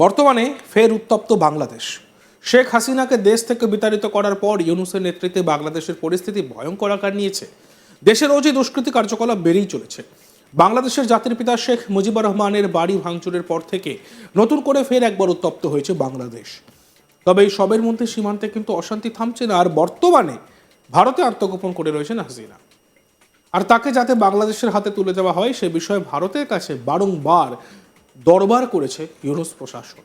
বর্তমানে ফের উত্তপ্ত বাংলাদেশ। শেখ হাসিনাকে দেশ থেকে বিতাড়িত করার পর ইউনুসের নেতৃত্বে বাংলাদেশের পরিস্থিতি ভয়ঙ্কর আকার নিয়েছে। দেশের রোজই দুষ্কৃতি কার্যকলাপ বেড়েই চলেছে। বাংলাদেশের জাতির পিতা শেখ মুজিবুর রহমানের বাড়ি ভাঙচুরের পর থেকে নতুন করে ফের একবার উত্তপ্ত হয়েছে বাংলাদেশ। তবে এই সবের মধ্যে সীমান্তে কিন্তু অশান্তি থামছে না, আর বর্তমানে ভারতে আত্মগোপন করে রয়েছেন হাসিনা। আর তাকে যাতে বাংলাদেশের হাতে তুলে দেওয়া হয়, সে বিষয়ে ভারতের কাছে বারংবার দরবার করেছে ইউনুস প্রশাসন।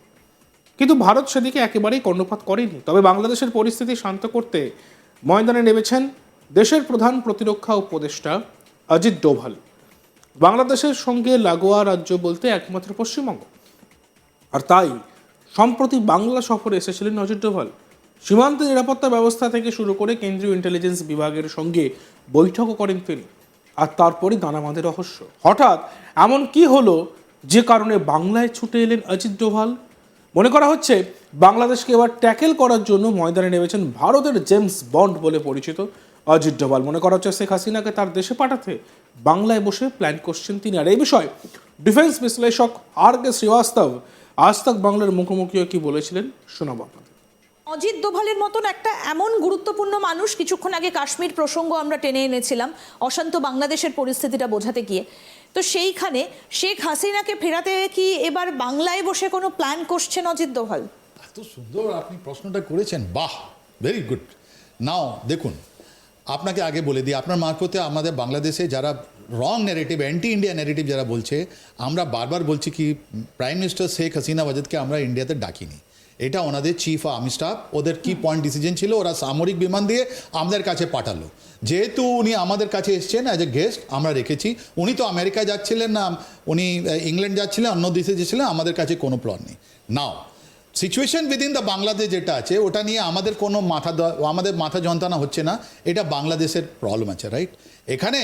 কিন্তু ভারত সেদিকে একেবারেই কর্ণপাত করেনি। তবে বাংলাদেশের পরিস্থিতি শান্ত করতে ময়দানে নেমেছেন দেশের প্রধান প্রতিরক্ষা উপদেষ্টা অজিত ডোভাল। বাংলাদেশের সঙ্গে লাগোয়া রাজ্য বলতে একমাত্র পশ্চিমবঙ্গ। আর তাই, সম্প্রতি বাংলা সফরে এসেছিলেন অজিত ডোভাল। সীমান্ত নিরাপত্তা ব্যবস্থা থেকে শুরু করে কেন্দ্রীয় ইন্টেলিজেন্স বিভাগের সঙ্গে বৈঠকও করেন তিনি। আর তারপরে দানামাদের রহস্য। হঠাৎ এমন কি হলো যে কারণে বাংলায় ছুটে এলেন অজিত ডোভাল। মনে করা হচ্ছে, বাংলাদেশকে এবার ট্যাকেল করার জন্য ময়দানে নেমেছেন ভারতের জেমস বন্ড বলে পরিচিত অজিত ডোভাল। মনে করা হচ্ছে, শেখ হাসিনাকে তার দেশে পাঠাতে বাংলায় বসে প্ল্যান করছেন তিনি। আর এই বিষয়ে ডিফেন্স বিশ্লেষক আর কে শ্রীবাস্তব আজ তাক বাংলার মুখোমুখিও কি বলেছিলেন, শোনাব আপনাদের। অজিত দোভালের মতন একটা এমন গুরুত্বপূর্ণ মানুষ কিছুক্ষণ আগে কাশ্মীর প্রসঙ্গ আমরা টেনে এনেছিলাম, অশান্ত বাংলাদেশের পরিস্থিতিটা বোঝাতে গিয়ে। তো সেইখানে শেখ হাসিনাকে ফেরাতে কি এবার বাংলায় বসে কোনো প্ল্যান করছেন অজিত দোভাল? এত সুন্দর আপনি প্রশ্নটা করেছেন, বাহ ভেরি গুড নাও দেখুন, আপনাকে আগে বলে দিই, আপনার মারফতে আমাদের বাংলাদেশে যারা রং নেগেটিভ অ্যান্টি ইন্ডিয়া নেগেটিভ যারা বলছে, আমরা বারবার বলছি কি প্রাইম মিনিস্টার শেখ হাসিনা ওয়াজেদকে আমরা ইন্ডিয়াতে ডাকিনি। এটা ওনাদের চিফ আর্মি স্টাফ ওদের কি পয়েন্ট ডিসিশন ছিল ওরা সামরিক বিমান দিয়ে আমাদের কাছে পাঠালো। যেহেতু উনি আমাদের কাছে এসছেন অ্যাজ এ গেস্ট আমরা রেখেছি। উনি তো আমেরিকায় যাচ্ছিলেন না উনি ইংল্যান্ড যাচ্ছিলেন অন্য দেশে যাচ্ছিলেন আমাদের কাছে কোনো প্লন নেই। Now situation within the Bangladesh যেটা আছে ওটা নিয়ে আমাদের কোনো মাথা আমাদের মাথা যন্ত্রণা হচ্ছে না এটা বাংলাদেশের প্রবলেম আছে রাইট এখানে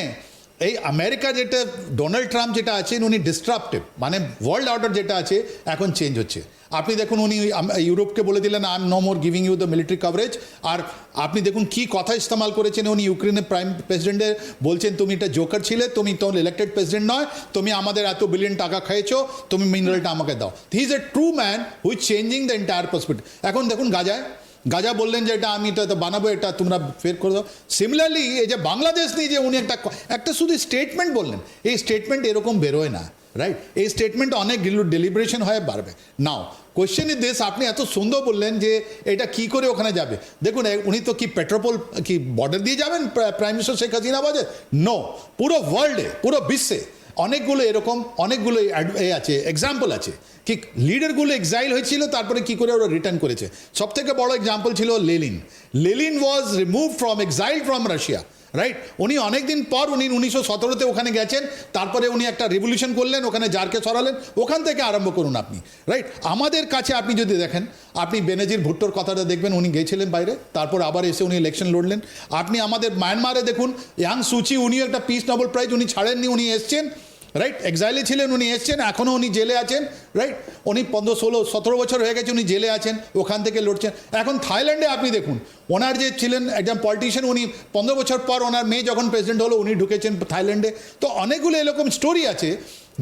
এই আমেরিকা যেটা, ডোনাল্ড ট্রাম্প যেটা আছেন উনি ডিস্ট্রাপটিভ মানে ওয়ার্ল্ড অর্ডার যেটা আছে, এখন চেঞ্জ হচ্ছে। আপনি দেখুন, উনি ইউরোপকে বলে দিলেন I am no more giving you the military coverage আর আপনি দেখুন, কি কথা ইস্তেমাল করেছেন উনি ইউক্রেনের প্রাইম প্রেসিডেন্টের বলছেন, তুমি এটা জোকার ছিলে, তুমি তো ইলেক্টেড প্রেসিডেন্ট নয়, তুমি আমাদের এত বিলিয়ন টাকা খেয়েছো তুমি মিনারেলটা আমাকে দাও। He is a true man which changing the entire perspective এখন দেখুন, গাজায় গাজা বললেন যে এটা আমি এটা বানাবো, এটা তোমরা ফের করে দাও। সিমিলারলি এই যে বাংলাদেশ নিয়ে যে উনি একটা একটা শুধু স্টেটমেন্ট বললেন, এই স্টেটমেন্ট এরকম বেরোয় না রাইট এই স্টেটমেন্ট অনেক ডেলিব্রেশন হয়ে বাড়বে। নাও কোয়েশ্চেন ইজ দিস আপনি এত সুন্দর বললেন যে এটা কি করে ওখানে যাবে। দেখুন উনি তো কি পেট্রোপোল কি বর্ডার দিয়ে যাবেন প্রাইম মিনিস্টার শেখ হাসিনা বাজে নো পুরো ওয়ার্ল্ডে পুরো বিশ্বে অনেকগুলো এরকম, অনেকগুলো এ আছে এক্সাম্পল আছে। কি লিডারগুলো এক্সাইল হয়েছিল, তারপরে কি করে ওরা রিটার্ন করেছে? সব থেকে বড় এক্সাম্পল ছিল Lenin. Lenin was remove from exile from Russia right উনি অনেকদিন পর উনি উনিশশো সতেরোতে ওখানে গেছেন, তারপরে উনি একটা রেভলিউশন করলেন, ওখানে জারকে সরালেন, ওখান থেকে আরম্ভ করুন আপনি রাইট আমাদের কাছে আপনি যদি দেখেন, আপনি বেনাজির ভুট্টোর কথাটা দেখবেন, উনি গেছিলেন বাইরে, তারপর আবার এসে উনি ইলেকশন লড়লেন। আপনি আমাদের মায়ানমারে দেখুন ইয়াং সুচি উনিও একটা পিস নোবেল প্রাইজ উনি ছাড়েননি, উনি এসছেন রাইট এক্সাইলে ছিলেন উনি, এসছেন, এখনও উনি জেলে আছেন রাইট উনি পনেরো, ষোলো, সতেরো বছর হয়ে গেছে উনি জেলে আছেন, ওখান থেকে লড়ছেন। এখন থাইল্যান্ডে আপনি দেখুন, ওনার যে ছিলেন একজন পলিটিশিয়ান উনি পনেরো বছর পর ওনার মেয়ে যখন প্রেসিডেন্ট হলো, উনি ঢুকেছেন থাইল্যান্ডে। তো অনেকগুলো এরকম স্টোরি আছে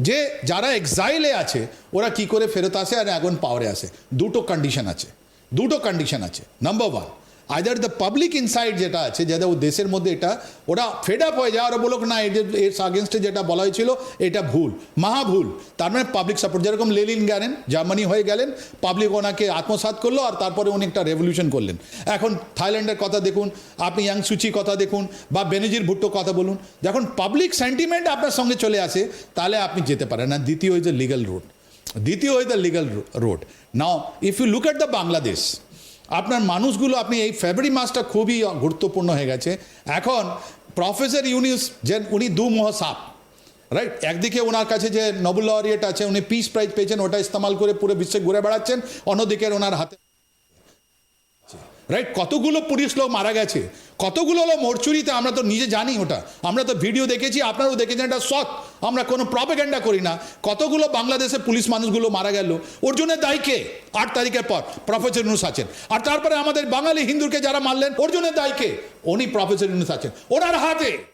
যে যারা এক্সাইলে আছে, ওরা কি করে ফেরত আসে আর এখন পাওয়ারে আসে। দুটো কন্ডিশন আছে, দুটো কন্ডিশন আছে। Number one either the public inside যেটা আছে, যেটা ও দেশের মধ্যে এটা, ওরা ফেড আপ হয়ে যায়, ওরা বলুক, না এর আগেনস্টে যেটা বলা হয়েছিল, এটা ভুল মহা ভুল তার মানে পাবলিক সাপোর্ট যেরকম লেলিন গেলেন জার্মানি হয়ে গেলেন পাবলিক ওনাকে আত্মসাৎ করল আর তারপরে উনি একটা রেভলিউশন করলেন। এখন থাইল্যান্ডের কথা দেখুন, আপনি ইয়াং সুচি কথা দেখুন বা বেনজির ভুট্টো কথা বলুন, যখন পাবলিক সেন্টিমেন্ট আপনার সঙ্গে চলে আসে, তাহলে আপনি যেতে পারেন। আর দ্বিতীয় দ্য লিগাল রুট দ্বিতীয় the legal road now if you look at the Bangladesh আপনার মানুষগুলো, আপনি এই ফেব্রুয়ারি মাসটা খুবই গুরুত্বপূর্ণ হয়ে গেছে। এখন প্রফেসর ইউনিস যে উনি দু মহ সাপ রাইট একদিকে ওনার কাছে যে নোবেল লরিয়েট আছে, উনি পিস প্রাইজ পেয়েছেন, ওটা ইস্তেমাল করে পুরো বিশ্বে ঘুরে বেড়াচ্ছেন, অন্যদিকে ওনার হাতে রাইট কতগুলো পুলিশ লোক মারা গেছে? কতগুলো হলো মরচুরিতে? আমরা তো নিজে জানি ওটা। আমরা তো ভিডিও দেখেছি, আপনারাও দেখেছেন, এটা সৎ। আমরা কোনো প্রপেগেন্ডা করি না। কতগুলো বাংলাদেশে পুলিশ মানুষগুলো মারা গেল? ওর জন্য দায়ী কে? আট তারিখের পর প্রফেসর ইউনুস আছেন। আর তারপরে আমাদের বাঙালি হিন্দুকে যারা মারলেন ওর জন্য দায়ী কে? উনি প্রফেসর ইউনুস আছেন। ওনার হাতে।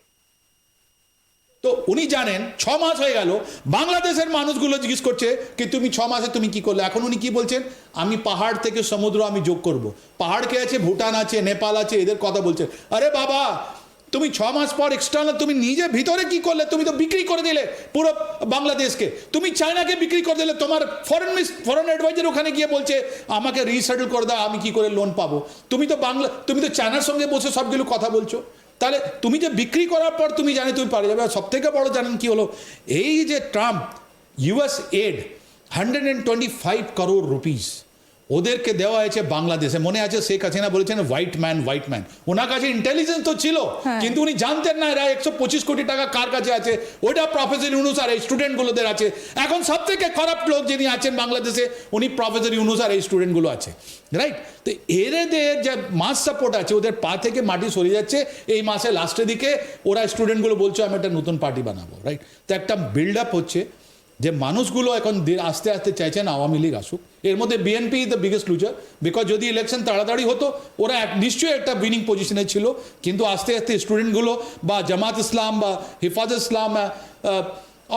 তো উনি জানেন, ছ মাস হয়ে গেল, বাংলাদেশের মানুষগুলো জিজ্ঞেস করছে কি তুমি ছ মাসে তুমি কি করলে? এখন উনি কি বলছেন? আমি পাহাড় থেকে সমুদ্র আমি যোগ করব। পাহাড় কে আছে? ভুটান আছে, নেপাল আছে, এদের কথা বলছে। আরে বাবা, তুমি ছ মাস পর এক্সটার্নাল তুমি নিজে ভিতরে কি করলে? তুমি তো বিক্রি করে দিলে পুরো বাংলাদেশকে। তুমি চায়নাকে বিক্রি করে দিলে, তোমার ফরেন মিস ফরেন অ্যাডভাইজার ওখানে গিয়ে বলছে, আমাকে রিসেটেল করে দাও, আমি কি করে লোন পাবো? তুমি তো বাংলা, তুমি তো চায়নার সঙ্গে বসে সবগুলো কথা বলছো। তাহলে তুমি যে বিক্রি করার পর তুমি জানি তুমি পারে যাবে সব থেকে বড় জানেন কি হলো? এই যে Trump US aid hundred and twenty five crore rupees ওদেরকে দেওয়া হয়েছে বাংলাদেশে। মনে আছে শেখ হাসিনা বলেছেন হোয়াইট ম্যান হোয়াইট ম্যান ওনার কাছে ইন্টেলিজেন্স তো ছিল হ্যাঁ। কিন্তু উনি জানতেন না এরা একশো পঁচিশ কোটি টাকা কার কাছে আছে ওটা প্রফেসর ইউনুস আর এই স্টুডেন্টগুলোদের আছে। এখন সব থেকে খারাপ লোক যিনি আছেন বাংলাদেশে উনি প্রফেসর ইউনুস আর এই স্টুডেন্টগুলো আছে রাইট তো এদের যে মাস সাপোর্ট আছে ওদের পা থেকে মাটি সরে যাচ্ছে এই মাসে লাস্টের দিকে ওরা স্টুডেন্টগুলো বলছে আমি একটা নতুন পার্টি বানাবো রাইট তো একটা বিল্ড আপ হচ্ছে যে মানুষগুলো এখন আস্তে আস্তে চাইছেন আওয়ামী লীগ আসুক। এর মধ্যে BNP is the biggest loser because যদি ইলেকশন তাড়াতাড়ি হতো, ওরা নিশ্চয়ই একটা উইনিং পজিশনে ছিল, কিন্তু আস্তে আস্তে স্টুডেন্টগুলো বা জামাত ইসলাম বা হিফাজ ইসলাম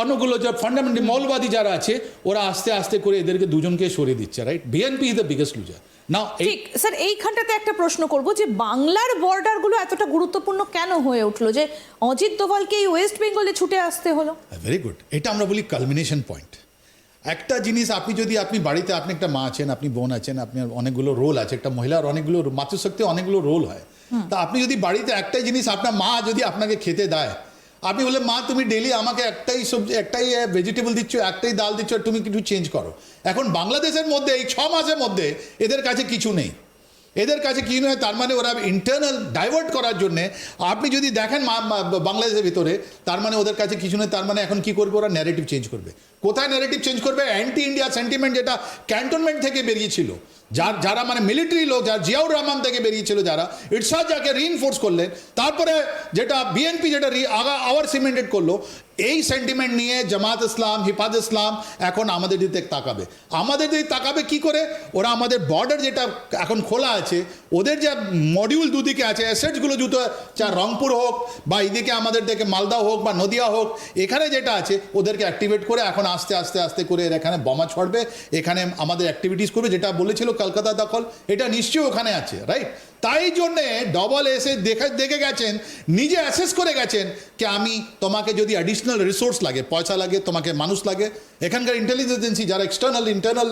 অন্যগুলো যা ফান্ডামেন্টাল মৌলবাদী যারা আছে, ওরা আস্তে আস্তে করে এদেরকে দুজনকে সরিয়ে দিচ্ছে right BNP is the biggest loser না এই ঠিক স্যার এইখানটাতে একটা প্রশ্ন করব যে বাংলার বর্ডারগুলো এতটা গুরুত্বপূর্ণ কেন হয়ে উঠল যে অজিত দোভালকে এই ওয়েস্ট বেঙ্গলে ছুটে আসতে হলো? ভেরি গুড এটা আমরা বলি কালমিনেশন পয়েন্ট একটা জিনিস আপনি যদি আপনি বাড়িতে আপনি একটা মা আছেন আপনি বোন আছেন আপনার অনেকগুলো রোল আছে একটা মহিলার অনেকগুলো মাতৃশক্তি অনেকগুলো রোল হয়। তা আপনি যদি বাড়িতে একটাই জিনিস আপনার মা যদি আপনাকে খেতে দেয় আপনি বলে মা, তুমি ডেলি আমাকে একটাই সবজি, একটাই ভেজিটেবল দিচ্ছ, একটাই ডাল দিচ্ছ, তুমি কিছু চেঞ্জ করো। এখন বাংলাদেশের মধ্যে, এই ছ মাসের মধ্যে এদের কাছে কিছু নেই। এদের কাছে কি নয়, তার মানে ওরা ইন্টারনাল ডাইভার্ট করার জন্য, আপনি যদি দেখেন বাংলাদেশের ভিতরে, তার মানে ওদের কাছে কিছু নয়, তার মানে এখন কি করবে ওরা? ন্যারেটিভ চেঞ্জ করবে। কোথায় ন্যারেটিভ চেঞ্জ করবে? অ্যান্টি ইন্ডিয়া সেন্টিমেন্ট যেটা ক্যান্টনমেন্ট থেকে বেরিয়েছিল, যার, যারা মানে মিলিটারি লোক, যারা জিয়াউর রহমান থেকে বেরিয়েছিল যারা ইটসাদ যাকে রিইনফোর্স করলেন, তারপরে যেটা বিএনপি যেটা আগা, আওয়ার সিমেন্টেড করল, এই সেন্টিমেন্ট নিয়ে জামাত ইসলাম, হিফাজ ইসলাম এখন আমাদের দিকে তাকাবে। আমাদের দিকে তাকাবে কি করে? ওরা আমাদের বর্ডার যেটা এখন খোলা আছে ওদের যা মডিউল দুদিকে আছে অ্যাসেটসগুলো জুতো চা রংপুর হোক বা এদিকে আমাদের দিকে মালদা হোক বা নদিয়া হোক, এখানে যেটা আছে, ওদেরকে অ্যাক্টিভেট করে এখন আস্তে আস্তে আস্তে করে এর এখানে বোমা ছড়বে, এখানে আমাদের অ্যাক্টিভিটিস করবে, যেটা বলেছিল কলকাতা দখল, এটা নিশ্চয়ই ওখানে আছে রাইট তাই জন্যে ডবল এসে দেখে দেখে গেছেন নিজে অ্যাসেস করে গেছেন কি আমি তোমাকে যদি অ্যাডিশনাল রিসোর্স লাগে পয়সা লাগে তোমাকে মানুষ লাগে এখানকার ইন্টেলিজেন্স এজেন্সি যারা এক্সটার্নাল ইন্টারনাল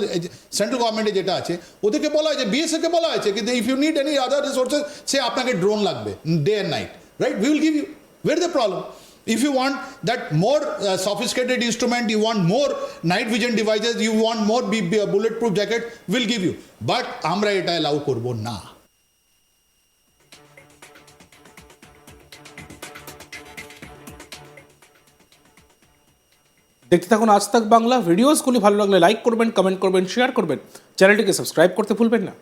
সেন্ট্রাল গভর্নমেন্টে যেটা আছে ওদেরকে বলা হয়েছে বিএসএফকে বলা হয়েছে কিন্তু if you need any other resources সে আপনাকে ড্রোন লাগবে day and night right we will give you where the problem If you want that more uh, sophisticated instrument, more night vision devices, you want more B- B- bulletproof jacket, we'll give you. But আমরা এটা allow করব না। দেখতে থাকুন আজ তাক বাংলা ভিডিওসগুলি ভালো লাগলে লাইক করবেন কমেন্ট করবেন শেয়ার করবেন। চ্যানেলটিকে সাবস্ক্রাইব করতে ভুলবেন না।